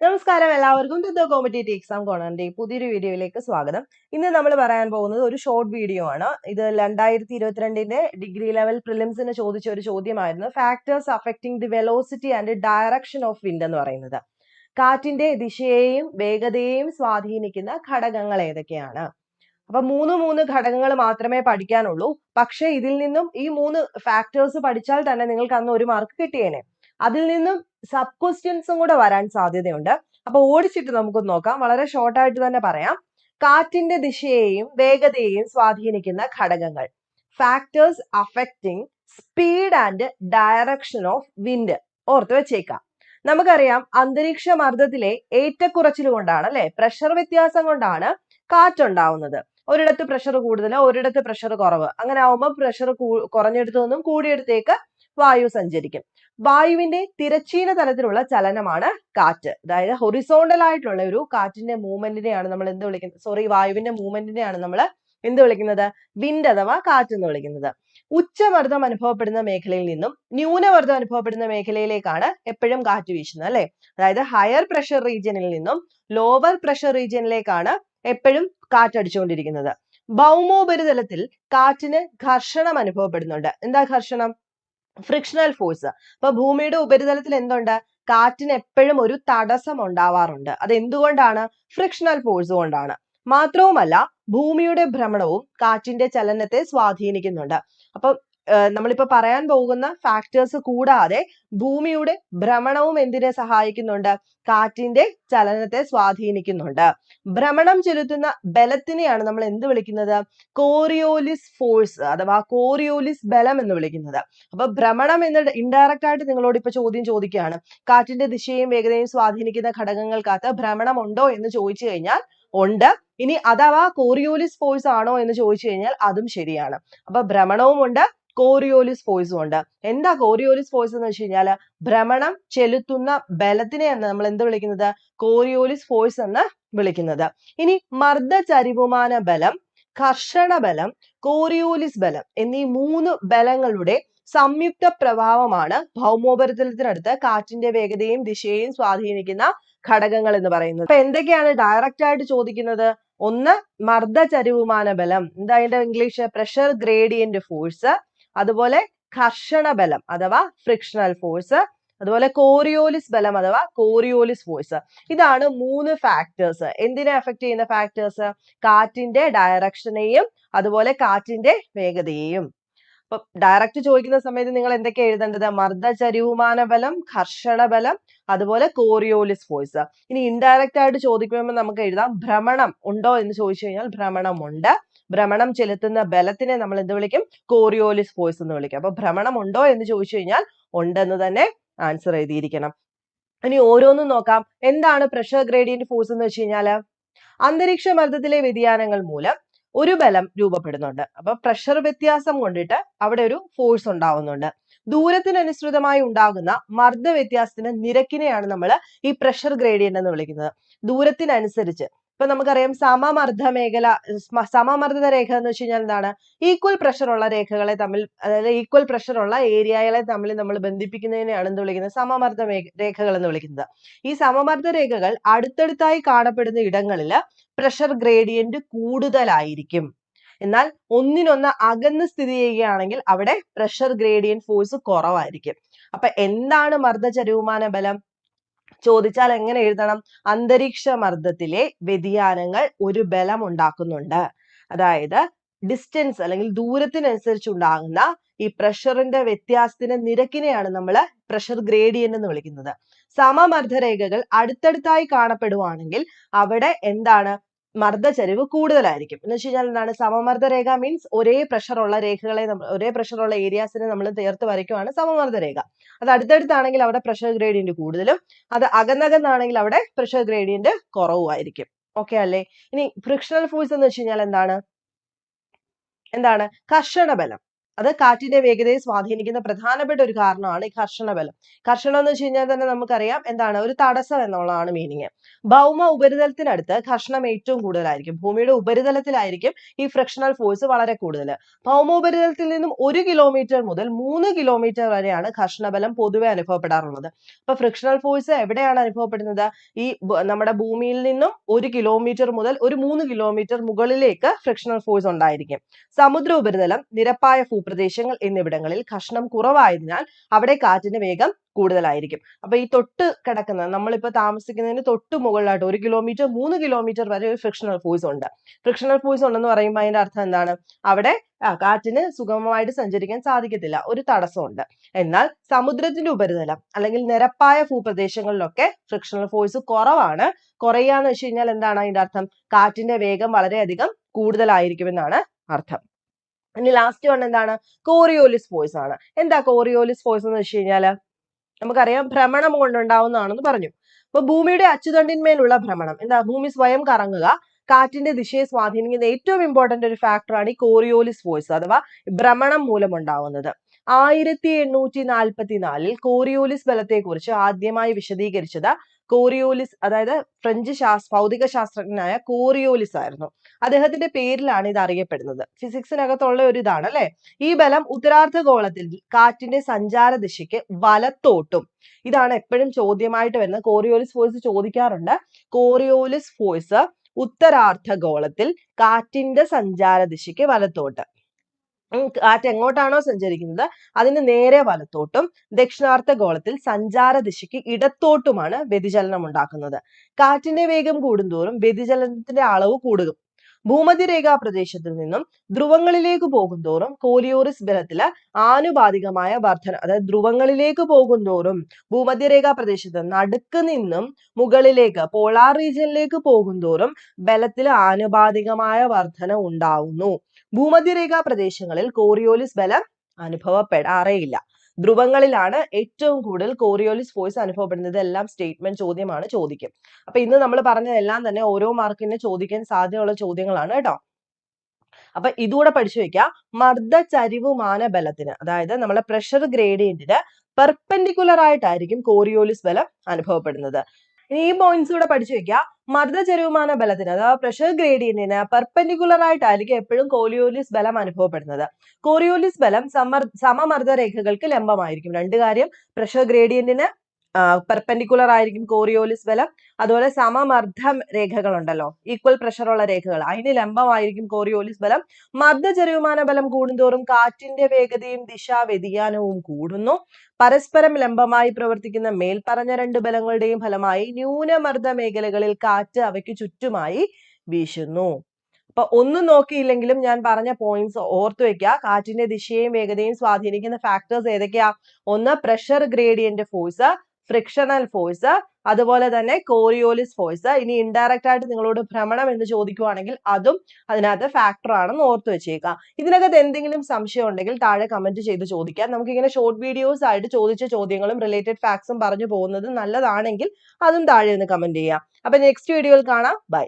നമസ്കാരം. എല്ലാവർക്കും the competitive exam കോണറിന്റെ പുതിയൊരു വീഡിയോയിലേക്ക് സ്വാഗതം. ഇന്ന് നമ്മൾ പറയാൻ പോകുന്നത് ഒരു ഷോർട്ട് വീഡിയോ ആണ്. ഇത് രണ്ടായിരത്തി ഇരുപത്തിരണ്ടിന്റെ ഡിഗ്രി ലെവൽ പ്രിലിംസിന് ചോദിച്ച ഒരു ചോദ്യമായിരുന്നു. Factors affecting the velocity and direction of wind എന്ന് പറയുന്നത്. കാറ്റിന്റെ ദിശയെയും വേഗതയെയും സ്വാധീനിക്കുന്ന ഘടകങ്ങൾ ഏതൊക്കെയാണ്? അപ്പൊ മൂന്ന് മൂന്ന് ഘടകങ്ങൾ മാത്രമേ പഠിക്കാനുള്ളൂ. പക്ഷേ ഇതിൽ നിന്നും ഈ മൂന്ന് ഫാക്ടേഴ്സ് പഠിച്ചാൽ തന്നെ നിങ്ങൾക്ക് അന്ന് ഒരു മാർക്ക് കിട്ടിയേനെ. അതിൽ നിന്നും സബ് ക്വസ്റ്റ്യൻസും കൂടെ വരാൻ സാധ്യതയുണ്ട്. അപ്പൊ ഓടിച്ചിട്ട് നമുക്ക് നോക്കാം. വളരെ ഷോർട്ട് ആയിട്ട് തന്നെ പറയാം. കാറ്റിന്റെ ദിശയെയും വേഗതയെയും സ്വാധീനിക്കുന്ന ഘടകങ്ങൾ. Factors affecting speed and direction of wind ഓർത്ത് വെച്ചേക്കാം. നമുക്കറിയാം അന്തരീക്ഷ മർദ്ദത്തിലെ ഏറ്റക്കുറച്ചിൽ കൊണ്ടാണ് അല്ലെ? പ്രഷർ വ്യത്യാസം കൊണ്ടാണ് കാറ്റുണ്ടാവുന്നത്. ഒരിടത്ത് പ്രഷർ കൂടുതൽ ഒരിടത്ത് പ്രഷർ കുറവ്. അങ്ങനെ ആവുമ്പോൾ പ്രഷർ കുറഞ്ഞെടുത്തു നിന്നും കൂടിയെടുത്തേക്ക് വായു സഞ്ചരിക്കും. വായുവിന്റെ തിരച്ചീന തലത്തിലുള്ള ചലനമാണ് കാറ്റ്. അതായത് ഹൊറിസോണ്ടൽ ആയിട്ടുള്ള ഒരു കാറ്റിന്റെ മൂവ്മെന്റിനെയാണ് നമ്മൾ എന്ത് വിളിക്കുന്നത്? സോറി വായുവിന്റെ മൂവ്മെന്റിനെയാണ് നമ്മൾ എന്ത് വിളിക്കുന്നത്? വിൻഡ് അഥവാ കാറ്റ് എന്ന് വിളിക്കുന്നത്. ഉച്ചമർദ്ദം അനുഭവപ്പെടുന്ന മേഖലയിൽ നിന്നും ന്യൂനമർദ്ദം അനുഭവപ്പെടുന്ന മേഖലയിലേക്കാണ് എപ്പോഴും കാറ്റ് വീശുന്നത് അല്ലെ? അതായത് ഹയർ പ്രഷർ റീജിയനിൽ നിന്നും ലോവർ പ്രഷർ റീജിയനിലേക്കാണ് എപ്പോഴും കാറ്റ് അടിച്ചുകൊണ്ടിരിക്കുന്നത് ഭൗമോപരിതലത്തിൽ കാറ്റിന് ഘർഷണം അനുഭവപ്പെടുന്നുണ്ട്. എന്താ ഘർഷണം? ഫ്രിക്ഷണൽ ഫോഴ്സ് അപ്പൊ ഭൂമിയുടെ ഉപരിതലത്തിൽ എന്തുണ്ട്? കാറ്റിന് എപ്പോഴും ഒരു തടസ്സം ഉണ്ടാവാറുണ്ട്. അത് എന്തുകൊണ്ടാണ് ഫ്രിക്ഷണൽ ഫോഴ്സ് കൊണ്ടാണ്. മാത്രവുമല്ല ഭൂമിയുടെ ഭ്രമണവും കാറ്റിന്റെ ചലനത്തെ സ്വാധീനിക്കുന്നുണ്ട്. അപ്പൊ നമ്മളിപ്പോ പറയാൻ പോകുന്ന ഫാക്ടേഴ്സ് കൂടാതെ ഭൂമിയുടെ ഭ്രമണവും എന്തിനെ സഹായിക്കുന്നുണ്ട്? കാറ്റിന്റെ ചലനത്തെ സ്വാധീനിക്കുന്നുണ്ട്. ഭ്രമണം ചെലുത്തുന്ന ബലത്തിനെയാണ് നമ്മൾ എന്ത് വിളിക്കുന്നത്? കോറിയോലിസ് ഫോഴ്സ് അഥവാ കോറിയോലിസ് ബലം എന്ന് വിളിക്കുന്നത്. അപ്പൊ ഭ്രമണം എന്ന് ഇൻഡയറക്റ്റ് ആയിട്ട് നിങ്ങളോട് ഇപ്പൊ ചോദ്യം ചോദിക്കുകയാണ്. കാറ്റിന്റെ ദിശയും വേഗതയും സ്വാധീനിക്കുന്ന ഘടകങ്ങൾക്കകത്ത് ഭ്രമണം ഉണ്ടോ എന്ന് ചോദിച്ചു കഴിഞ്ഞാൽ ഉണ്ട്. ഇനി അഥവാ കോറിയോലിസ് ഫോഴ്സ് ആണോ എന്ന് ചോദിച്ചു കഴിഞ്ഞാൽ അതും ശരിയാണ്. അപ്പൊ ഭ്രമണവും ഉണ്ട് കോറിയോലിസ് ഫോഴ്സും ഉണ്ട്. എന്താ കോറിയോലിസ് ഫോഴ്സ് എന്ന് വെച്ച് കഴിഞ്ഞാൽ ഭ്രമണം ചെലുത്തുന്ന ബലത്തിനെയാണ് നമ്മൾ എന്ത് വിളിക്കുന്നത്? കോറിയോലിസ് ഫോഴ്സ് എന്ന് വിളിക്കുന്നത്. ഇനി മർദ്ദചരിവുമാന ബലം കർഷണ ബലം കോറിയോലിസ് ബലം എന്നീ മൂന്ന് ബലങ്ങളുടെ സംയുക്ത പ്രഭാവമാണ് ഭൗമോപരിതലത്തിനടുത്ത് കാറ്റിന്റെ വേഗതയും ദിശയെയും സ്വാധീനിക്കുന്ന ഘടകങ്ങൾ എന്ന് പറയുന്നത്. അപ്പൊ എന്തൊക്കെയാണ് ഡയറക്റ്റ് ആയിട്ട് ചോദിക്കുന്നത്? ഒന്ന് മർദ്ദചരിവുമാന ബലം. എന്താ അതിന്റെ ഇംഗ്ലീഷ് പ്രഷർ ഗ്രേഡിയന്റ് ഫോഴ്സ് അതുപോലെ ഘർഷണ ബലം അഥവാ ഫ്രിക്ഷണൽ ഫോഴ്സ് അതുപോലെ കോറിയോലിസ് ബലം അഥവാ കോറിയോലിസ് ഫോഴ്സ് ഇതാണ് മൂന്ന് ഫാക്ടേഴ്സ് എന്തിനെ എഫക്ട് ചെയ്യുന്ന ഫാക്ടേഴ്സ് കാറ്റിന്റെ ഡയറക്ഷനെയും അതുപോലെ കാറ്റിന്റെ വേഗതയെയും. അപ്പൊ ഡയറക്റ്റ് ചോദിക്കുന്ന സമയത്ത് നിങ്ങൾ എന്തൊക്കെ എഴുതേണ്ടത്? മർദ്ദചരിവുമാന ബലം ഘർഷണ ബലം അതുപോലെ കോറിയോലിസ് ഫോഴ്സ് ഇനി ഇൻഡയറക്റ്റ് ആയിട്ട് ചോദിക്കുമ്പോൾ നമുക്ക് എഴുതാം ഭ്രമണം ഉണ്ടോ എന്ന് ചോദിച്ചു കഴിഞ്ഞാൽ ഭ്രമണം ഉണ്ട് ഭ്രമണം ചെലുത്തുന്ന ബലത്തിനെ നമ്മൾ എന്ത് വിളിക്കും? കോറിയോലിസ് ഫോഴ്സ് എന്ന് വിളിക്കും. അപ്പൊ ഭ്രമണം ഉണ്ടോ എന്ന് ചോദിച്ചു കഴിഞ്ഞാൽ ഉണ്ടെന്ന് തന്നെ ആൻസർ എഴുതിയിരിക്കണം. ഇനി ഓരോന്നും നോക്കാം. എന്താണ് പ്രഷർ ഗ്രേഡിയന്റ് ഫോഴ്സ് എന്ന് വെച്ച് കഴിഞ്ഞാൽ അന്തരീക്ഷ മർദ്ദത്തിലെ വ്യതിയാനങ്ങൾ മൂലം ഒരു ബലം രൂപപ്പെടുന്നുണ്ട്. അപ്പൊ പ്രഷർ വ്യത്യാസം കൊണ്ടിട്ട് അവിടെ ഒരു ഫോഴ്സ് ഉണ്ടാവുന്നുണ്ട്. ദൂരത്തിനനുസൃതമായി ഉണ്ടാകുന്ന മർദ്ദ വ്യത്യാസത്തിന് നിരക്കിനെയാണ് നമ്മൾ ഈ പ്രഷർ ഗ്രേഡിയന്റ് എന്ന് വിളിക്കുന്നത്. ദൂരത്തിനനുസരിച്ച് ഇപ്പൊ നമുക്കറിയാം സമമർദ്ദ മേഖല സമമർദ്ദ രേഖ എന്ന് വെച്ച് കഴിഞ്ഞാൽ എന്താണ്? ഈക്വൽ പ്രഷർ ഉള്ള രേഖകളെ തമ്മിൽ അതായത് ഈക്വൽ പ്രഷർ ഉള്ള ഏരിയകളെ തമ്മിൽ നമ്മൾ ബന്ധിപ്പിക്കുന്നതിനെയാണ് എന്ത് വിളിക്കുന്നത്? സമമർദ്ദ രേഖകൾ എന്ന് വിളിക്കുന്നത്. ഈ സമമർദ്ദ രേഖകൾ അടുത്തടുത്തായി കാണപ്പെടുന്ന ഇടങ്ങളിൽ പ്രഷർ ഗ്രേഡിയന്റ് കൂടുതലായിരിക്കും. എന്നാൽ ഒന്നിനൊന്ന് അകന്ന് സ്ഥിതി ചെയ്യുകയാണെങ്കിൽ അവിടെ പ്രഷർ ഗ്രേഡിയന്റ് ഫോഴ്സ് കുറവായിരിക്കും. അപ്പൊ എന്താണ് മർദ്ദ ചരിവുമാന ബലം? ചോദിച്ചാൽ എങ്ങനെ എഴുതണം? അന്തരീക്ഷ മർദ്ദത്തിലെ വ്യതിയാനങ്ങൾ ഒരു ബലം ഉണ്ടാക്കുന്നുണ്ട് അതായത് ഡിസ്റ്റൻസ് അല്ലെങ്കിൽ ദൂരത്തിനനുസരിച്ച് ഉണ്ടാകുന്ന ഈ പ്രഷറിന്റെ വ്യത്യാസത്തിന്റെ നിരക്കിനെയാണ് നമ്മൾ പ്രഷർ ഗ്രേഡിയന്റ് എന്ന് വിളിക്കുന്നത്. സമമർദ്ദരേഖകൾ അടുത്തടുത്തായി കാണപ്പെടുവാണെങ്കിൽ അവിടെ എന്താണ്? മർദ്ദചരിവ് കൂടുതലായിരിക്കും. എന്ന് വെച്ച് കഴിഞ്ഞാൽ എന്താണ്? സമമർദ്ദ രേഖ മീൻസ് ഒരേ പ്രഷർ ഉള്ള രേഖകളെ ഒരേ പ്രഷർ ഉള്ള ഏരിയാസിനെ നമ്മൾ ചേർത്ത് വരയ്ക്കുവാണ് സമമർദ്ദ രേഖ അത് അടുത്തടുത്താണെങ്കിൽ അവിടെ പ്രഷർ ഗ്രേഡിയന്റ് കൂടുതലും അത് അകന്നകന്നാണെങ്കിൽ അവിടെ പ്രഷർ ഗ്രേഡിയന്റ് കുറവുമായിരിക്കും. ഓക്കെ അല്ലേ? ഇനി ഫ്രിക്ഷണൽ ഫോഴ്സ് എന്ന് വെച്ച് കഴിഞ്ഞാൽ എന്താണ്? എന്താണ്? കർഷണ ബലം. അത് കാറ്റിന്റെ വേഗതയെ സ്വാധീനിക്കുന്ന പ്രധാനപ്പെട്ട ഒരു കാരണമാണ് ഈ കർഷണ ബലം. കർഷണം എന്ന് വെച്ച് കഴിഞ്ഞാൽ തന്നെ നമുക്കറിയാം എന്താണ്? ഒരു തടസ്സം എന്നുള്ളതാണ് മീനിങ് ഭൗമ ഉപരിതലത്തിനടുത്ത് കർഷണം ഏറ്റവും കൂടുതലായിരിക്കും. ഭൂമിയുടെ ഉപരിതലത്തിലായിരിക്കും ഈ ഫ്രക്ഷണൽ ഫോഴ്സ് വളരെ കൂടുതൽ ഭൗമോപരിതലത്തിൽ നിന്നും ഒരു കിലോമീറ്റർ മുതൽ മൂന്ന് കിലോമീറ്റർ വരെയാണ് ഘർഷണബലം പൊതുവെ അനുഭവപ്പെടാറുള്ളത്. അപ്പൊ ഫ്രിക്ഷണൽ ഫോഴ്സ് എവിടെയാണ് അനുഭവപ്പെടുന്നത്? ഈ നമ്മുടെ ഭൂമിയിൽ നിന്നും ഒരു കിലോമീറ്റർ മുതൽ ഒരു മൂന്ന് കിലോമീറ്റർ മുകളിലേക്ക് ഫ്രിക്ഷണൽ ഫോഴ്സ് ഉണ്ടായിരിക്കും. സമുദ്ര ഉപരിതലം നിരപ്പായ ഭൂപ്രദേശങ്ങൾ എന്നിവിടങ്ങളിൽ ഘർഷണം കുറവായതിനാൽ അവിടെ കാറ്റിന്റെ വേഗം കൂടുതലായിരിക്കും. അപ്പൊ ഈ തൊട്ട് കിടക്കുന്ന നമ്മളിപ്പോ താമസിക്കുന്നതിന് തൊട്ട് മുകളിലായിട്ട് ഒരു കിലോമീറ്റർ മൂന്ന് കിലോമീറ്റർ വരെ ഒരു ഫ്രിക്ഷണൽ ഫോഴ്സ് ഉണ്ട്. ഫ്രിക്ഷണൽ ഫോഴ്സ് ഉണ്ടെന്ന് പറയുമ്പോൾ അതിന്റെ അർത്ഥം എന്താണ്? അവിടെ കാറ്റിന് സുഗമമായിട്ട് സഞ്ചരിക്കാൻ സാധിക്കത്തില്ല. ഒരു തടസ്സമുണ്ട്. എന്നാൽ സമുദ്രത്തിന്റെ ഉപരിതലം അല്ലെങ്കിൽ നിരപ്പായ ഭൂപ്രദേശങ്ങളിലൊക്കെ ഫ്രിക്ഷണൽ ഫോഴ്സ് കുറവാണ്. കുറയാന്ന് വെച്ച് കഴിഞ്ഞാൽ എന്താണ് അതിന്റെ അർത്ഥം? കാറ്റിന്റെ വേഗം വളരെയധികം കൂടുതലായിരിക്കുമെന്നാണ് അർത്ഥം. ഇനി ലാസ്റ്റ് വൺ എന്താണ്? കോറിയോലിസ് ഫോഴ്സ് ആണ്. എന്താ കോറിയോലിസ് ഫോഴ്സ് എന്ന് വെച്ച് കഴിഞ്ഞാൽ? നമുക്കറിയാം ഭ്രമണം കൊണ്ടുണ്ടാവുന്നതാണെന്ന് പറഞ്ഞു. അപ്പൊ ഭൂമിയുടെ അച്ചുതണ്ടിന്മേലുള്ള ഭ്രമണം. എന്താ? ഭൂമി സ്വയം കറങ്ങുക. കാറ്റിന്റെ ദിശയെ സ്വാധീനിക്കുന്ന ഏറ്റവും ഇമ്പോർട്ടന്റ് ഒരു ഫാക്ടറാണ് ഈ കോറിയോലിസ് ഫോഴ്സ് അഥവാ ഭ്രമണം മൂലം ഉണ്ടാവുന്നത് ആയിരത്തി എണ്ണൂറ്റി നാൽപ്പത്തിനാലിൽ കോറിയോലിസ് ബലത്തെക്കുറിച്ച് ആദ്യമായി വിശദീകരിച്ചത് കോറിയോലിസ് അതായത് ഫ്രഞ്ച് ശാസ് ഭൗതിക ശാസ്ത്രജ്ഞനായ കോറിയോലിസ് ആയിരുന്നു. അദ്ദേഹത്തിന്റെ പേരിലാണ് ഇത് അറിയപ്പെടുന്നത്. ഫിസിക്സിനകത്തുള്ള ഒരു ഇതാണ് അല്ലെ? ഈ ബലം ഉത്തരാർദ്ധഗോളത്തിൽ കാറ്റിന്റെ സഞ്ചാര ദിശയ്ക്ക് വലത്തോട്ടും. ഇതാണ് എപ്പോഴും ചോദ്യമായിട്ട് വരുന്നത്. കോറിയോലിസ് ഫോഴ്സ് ചോദിക്കാറുണ്ട്. കോറിയോലിസ് ഫോഴ്സ് ഉത്തരാർദ്ധഗോളത്തിൽ കാറ്റിന്റെ സഞ്ചാര ദിശയ്ക്ക് വലത്തോട്ട്. കാറ്റ് എങ്ങോട്ടാണോ സഞ്ചരിക്കുന്നത് അതിന് നേരെ വലത്തോട്ടും ദക്ഷിണാർത്ഥ ഗോളത്തിൽ സഞ്ചാര ദിശയ്ക്ക് ഇടത്തോട്ടുമാണ് വ്യതിചലനം ഉണ്ടാക്കുന്നത്. കാറ്റിന്റെ വേഗം കൂടുന്തോറും വ്യതിചലനത്തിന്റെ അളവ് കൂടും. ഭൂമധ്യരേഖാ പ്രദേശത്തിൽ നിന്നും ധ്രുവങ്ങളിലേക്ക് പോകുന്തോറും കോലിയോറിസ് ബലത്തിൽ ആനുപാതികമായ വർധന അതായത് ധ്രുവങ്ങളിലേക്ക് പോകുന്തോറും ഭൂമധ്യരേഖാ പ്രദേശത്ത് നടുക്ക് നിന്നും മുകളിലേക്ക് പോളാർ റീജിയനിലേക്ക് പോകുന്തോറും ബലത്തിൽ ആനുപാതികമായ വർധന ഉണ്ടാവുന്നു. ഭൂമധ്യരേഖാ പ്രദേശങ്ങളിൽ കോറിയോലിസ് ബലം അനുഭവപ്പെടാറേയില്ല ധ്രുവങ്ങളിലാണ് ഏറ്റവും കൂടുതൽ കോറിയോലിസ് ഫോഴ്സ് അനുഭവപ്പെടുന്നത് എല്ലാം സ്റ്റേറ്റ്മെന്റ് ചോദ്യമാണ് ചോദിക്കും. അപ്പൊ ഇന്ന് നമ്മൾ പറഞ്ഞതെല്ലാം തന്നെ ഓരോ മാർക്കിന് ചോദിക്കാൻ സാധ്യതയുള്ള ചോദ്യങ്ങളാണ് കേട്ടോ. അപ്പൊ ഇതുകൂടെ പഠിച്ചു വെക്കുക മർദ്ദ ചരിവുമാന ബലത്തിന് അതായത് നമ്മളെ പ്രഷർ ഗ്രേഡിയന്റിന് പെർപെൻഡിക്കുലർ ആയിട്ടായിരിക്കും കോറിയോലിസ് ബലം അനുഭവപ്പെടുന്നത്. ഇനി ഈ പോയിന്റ്സ് കൂടെ പഠിച്ചു വെക്കുക മർദ്ദ ചരിവുമാന ബലത്തിന് അഥവാ പ്രഷർ ഗ്രേഡിയന്റിന് പെർപെൻഡിക്കുലർ ആയിട്ടായിരിക്കും എപ്പോഴും കോറിയോലിസ് ബലം അനുഭവപ്പെടുന്നത്. കോറിയോലിസ് ബലം സമർ സമമർദ്ദ രേഖകൾക്ക് ലംബമായിരിക്കും. രണ്ട് കാര്യം പ്രഷർ ഗ്രേഡിയന്റിന് പെർപെൻഡിക്കുലർ ആയിരിക്കും കോറിയോലിസ് ബലം. അതുപോലെ സമമർദ്ദ രേഖകളുണ്ടല്ലോ. ഈക്വൽ പ്രഷർ ഉള്ള രേഖകൾ. അതിന് ലംബമായിരിക്കും കോറിയോലിസ് ബലം. മർദ്ദ ചെറുവിമാന ബലം കൂടുന്തോറും കാറ്റിന്റെ വേഗതയും ദിശാ വ്യതിയാനവും കൂടുന്നു. പരസ്പരം ലംബമായി പ്രവർത്തിക്കുന്ന മേൽപ്പറഞ്ഞ രണ്ട് ബലങ്ങളുടെയും ഫലമായി ന്യൂനമർദ്ദ മേഖലകളിൽ കാറ്റ് അവയ്ക്ക് ചുറ്റുമായി വീശുന്നു. അപ്പൊ ഒന്നും നോക്കിയില്ലെങ്കിലും ഞാൻ പറഞ്ഞ പോയിന്റ്സ് ഓർത്തു വെക്കുക. കാറ്റിന്റെ ദിശയെയും വേഗതയും സ്വാധീനിക്കുന്ന ഫാക്ടേഴ്സ് ഏതൊക്കെയാ? ഒന്ന് pressure gradient force frictional force അതുപോലെ തന്നെ കോറിയോലിസ് ഫോഴ്സ് ഇനി ഇൻഡയറക്റ്റ് ആയിട്ട് നിങ്ങളോട് ഭ്രമണം എന്ന് ചോദിക്കുവാണെങ്കിൽ അതും അതിനകത്ത് ഫാക്ടർ ആണെന്ന് ഓർത്ത് വെച്ചേക്കുക. ഇതിനകത്ത് എന്തെങ്കിലും സംശയം ഉണ്ടെങ്കിൽ താഴെ കമന്റ് ചെയ്ത് ചോദിക്കാം. നമുക്ക് ഇങ്ങനെ ഷോർട്ട് വീഡിയോസ് ആയിട്ട് ചോദിച്ച ചോദ്യങ്ങളും റിലേറ്റഡ് ഫാക്ട്സും പറഞ്ഞു പോകുന്നത് നല്ലതാണെങ്കിൽ അതും താഴെ ഒന്ന് കമന്റ് ചെയ്യാം. അപ്പൊ നെക്സ്റ്റ് വീഡിയോയിൽ കാണാം. ബൈ